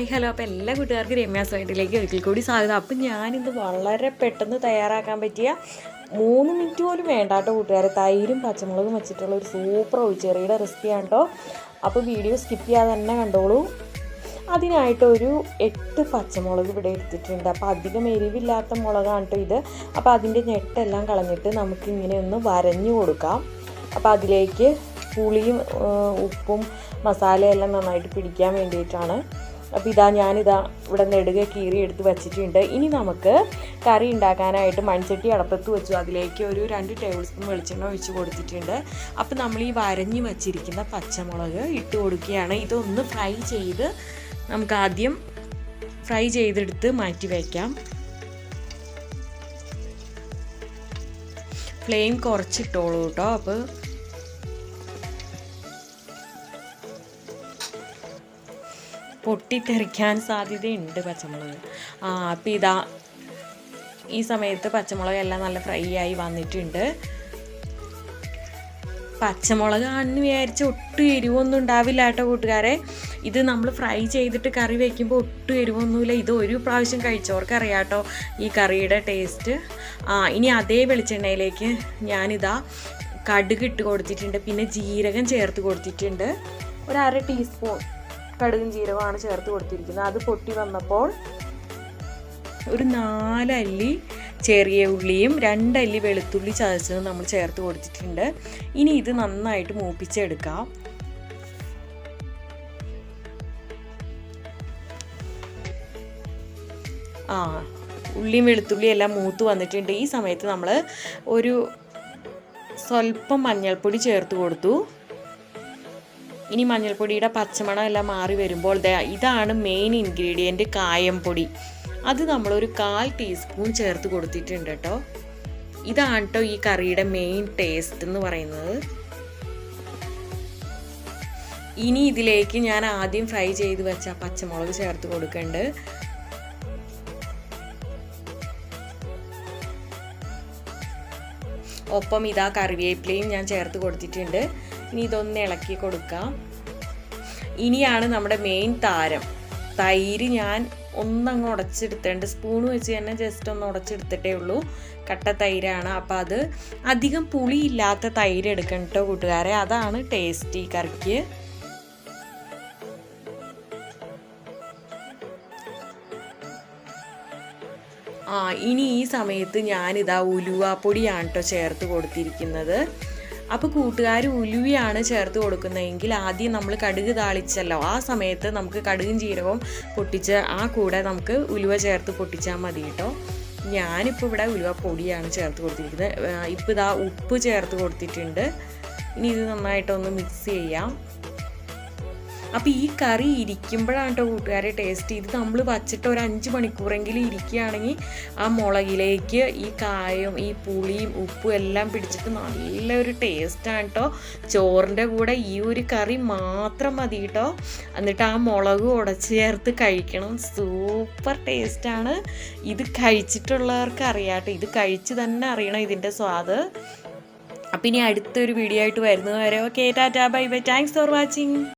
Hi hello. അപ്പോൾ എല്ലാ കൂട്ടുകാർക്കും രമ്യ സൈഡിലേക്ക് ഒരിക്കൽ കൂടി സ്വാഗതം. അപ്പം ഞാനിത് വളരെ പെട്ടെന്ന് തയ്യാറാക്കാൻ പറ്റിയ മൂന്ന് മിനിറ്റ് പോലും വേണ്ട കേട്ടോ കൂട്ടുകാരെ. തൈരും പച്ചമുളകും വെച്ചിട്ടുള്ള ഒരു സൂപ്പർ ഒഴിച്ചെറിയുടെ റെസിപ്പിയാണ് കേട്ടോ. അപ്പോൾ വീഡിയോ സ്കിപ്പ് ചെയ്യാതെ തന്നെ കണ്ടോളൂ. അതിനായിട്ട് ഒരു എട്ട് പച്ചമുളക് ഇവിടെ എടുത്തിട്ടുണ്ട്. അപ്പോൾ അധികം എരിവില്ലാത്ത മുളകാണ് ഇത്. അപ്പോൾ അതിന്റെ ഞെട്ടെല്ലാം കളഞ്ഞിട്ട് നമുക്കിങ്ങനെ ഒന്ന് വരഞ്ഞു കൊടുക്കാം. അപ്പോൾ അതിലേക്ക് പുളിയും ഉപ്പും മസാലയെല്ലാം നന്നായിട്ട് പിടിക്കാൻ വേണ്ടിയിട്ടാണ്. അപ്പോൾ ഇതാ ഞാനിതാ ഇവിടെ നെടുക കീറി എടുത്ത് വെച്ചിട്ടുണ്ട്. ഇനി നമുക്ക് കറി ഉണ്ടാക്കാനായിട്ട് മൺചട്ടി അടപ്പത്ത് വെച്ചു. അതിലേക്ക് ഒരു രണ്ട് ടേബിൾ സ്പൂൺ വെളിച്ചെണ്ണ ഒഴിച്ച് കൊടുത്തിട്ടുണ്ട്. അപ്പോൾ നമ്മൾ ഈ വരഞ്ഞ് വച്ചിരിക്കുന്ന പച്ചമുളക് ഇട്ട് കൊടുക്കുകയാണ്. ഇതൊന്ന് ഫ്രൈ ചെയ്ത് നമുക്ക് ആദ്യം ഫ്രൈ ചെയ്തെടുത്ത് മാറ്റി വയ്ക്കാം ഫ്ലെയിം കുറച്ചിട്ടോളൂ കേട്ടോ. അപ്പോൾ പൊട്ടിത്തെറിക്കാൻ സാധ്യതയുണ്ട് പച്ചമുളക്. അപ്പം ഇതാ ഈ സമയത്ത് പച്ചമുളക് എല്ലാം നല്ല ഫ്രൈ ആയി വന്നിട്ടുണ്ട്. പച്ചമുളക് ആണെന്ന് വിചാരിച്ച് ഒട്ടും എരിവൊന്നും ഉണ്ടാവില്ല കേട്ടോ കൂട്ടുകാരെ. ഇത് നമ്മൾ ഫ്രൈ ചെയ്തിട്ട് കറി വയ്ക്കുമ്പോൾ ഒട്ടും എരിവൊന്നുമില്ല. ഇത് ഒരു പ്രാവശ്യം കഴിച്ചവർക്ക് കേട്ടോ ഈ കറിയുടെ ടേസ്റ്റ്. ഇനി അതേ വെളിച്ചെണ്ണയിലേക്ക് ഞാനിതാ കടുക് ഇട്ട് കൊടുത്തിട്ടുണ്ട്. പിന്നെ ജീരകം ചേർത്ത് കൊടുത്തിട്ടുണ്ട്. ഒരു അര ടീസ്പൂൺ. കടുകും ജീരകമാണ് ചേർത്ത് കൊടുത്തിരിക്കുന്നത്. അത് പൊട്ടി വന്നപ്പോൾ ഒരു നാലല്ലി ചെറിയ ഉള്ളിയും രണ്ടല്ലി വെളുത്തുള്ളി ചതച്ചത് നമ്മൾ ചേർത്ത് കൊടുത്തിട്ടുണ്ട്. ഇനി ഇത് നന്നായിട്ട് മൂപ്പിച്ചെടുക്കാം. ആ ഉള്ളിയും വെളുത്തുള്ളിയും എല്ലാം മൂത്ത് വന്നിട്ടുണ്ട്. ഈ സമയത്ത് നമ്മൾ ഒരു സ്വല്പം മഞ്ഞൾപ്പൊടി ചേർത്ത് കൊടുത്തു. ഇനി മഞ്ഞൾപ്പൊടിയുടെ പച്ചമണം എല്ലാം മാറി വരുമ്പോൾ ഇതാണ് മെയിൻ ഇൻഗ്രീഡിയന്റ് കായംപൊടി അത് നമ്മളൊരു കാൽ ടീസ്പൂൺ ചേർത്ത് കൊടുത്തിട്ടുണ്ട് കേട്ടോ. ഇതാണ് കേട്ടോ ഈ കറിയുടെ മെയിൻ ടേസ്റ്റ് എന്ന് പറയുന്നത്. ഇനി ഇതിലേക്ക് ഞാൻ ആദ്യം ഫ്രൈ ചെയ്ത് വെച്ച പച്ചമുളക് ചേർത്ത് കൊടുക്കുന്നുണ്ട് ഒപ്പം ഇതാ കറിവേപ്പിലയും ഞാൻ ചേർത്ത് കൊടുത്തിട്ടുണ്ട്. ഇനി ഇതൊന്ന് ഇളക്കി കൊടുക്കാം. ഇനിയാണ് നമ്മുടെ മെയിൻ താരം. തൈര് ഞാൻ ഒന്നങ്ങ് ഉടച്ചെടുത്തേണ്ട സ്പൂൺ വെച്ച് തന്നെ ജസ്റ്റ് ഒന്ന് ഉടച്ചെടുത്തിട്ടേ ഉള്ളൂ. കട്ട തൈരാണ്. അപ്പം അത് അധികം പുളിയില്ലാത്ത തൈര് എടുക്കണം കേട്ടോ കൂട്ടുകാരെ. അതാണ് ടേസ്റ്റി കറിക്ക്. ആ ഇനി ഈ സമയത്ത് ഞാനിതാ ഉലുവാപ്പൊടിയാണ് കേട്ടോ ചേർത്ത് കൊടുത്തിരിക്കുന്നത്. അപ്പോൾ കൂട്ടുകാർ ഉലുവയാണ് ചേർത്ത് കൊടുക്കുന്നതെങ്കിൽ ആദ്യം നമ്മൾ കടുക് താളിച്ചല്ലോ. ആ സമയത്ത് നമുക്ക് കടുകും ജീരകവും പൊട്ടിച്ച് ആ കൂടെ നമുക്ക് ഉലുവ ചേർത്ത് പൊട്ടിച്ചാൽ മതി കേട്ടോ ഞാനിപ്പോൾ ഇവിടെ ഉലുവ പൊടിയാണ് ചേർത്ത് കൊടുത്തിരിക്കുന്നത്. ഇപ്പോൾ ഇതാ ഉപ്പ് ചേർത്ത് കൊടുത്തിട്ടുണ്ട്. ഇനി ഇത് നന്നായിട്ടൊന്ന് മിക്സ് ചെയ്യാം. അപ്പോൾ ഈ കറി ഇരിക്കുമ്പോഴാണ് കേട്ടോ കൂട്ടുകാരെ ടേസ്റ്റ് ചെയ്ത് നമ്മൾ വച്ചിട്ട് ഒരു അഞ്ച് മണിക്കൂറെങ്കിലും ഇരിക്കുകയാണെങ്കിൽ ആ മുളകിലേക്ക് ഈ കായും ഈ പുളിയും ഉപ്പും എല്ലാം പിടിച്ചിട്ട് നല്ലൊരു ടേസ്റ്റാണ് കേട്ടോ ചോറിന്റെ കൂടെ ഈ ഒരു കറി മാത്രം മതി കേട്ടോ എന്നിട്ട് ആ മുളക് ഉടച്ച് ചേർത്ത് കഴിക്കണം. സൂപ്പർ ടേസ്റ്റാണ് ഇത് കഴിച്ചിട്ടുള്ളവർക്ക് അറിയാട്ടോ. ഇത് കഴിച്ച് തന്നെ അറിയണം ഇതിന്റെ സ്വാദ്. അപ്പം ഇനി അടുത്തൊരു വീഡിയോ ആയിട്ട് വരുന്നത് വരെ. Okay tata bye bye thanks for watching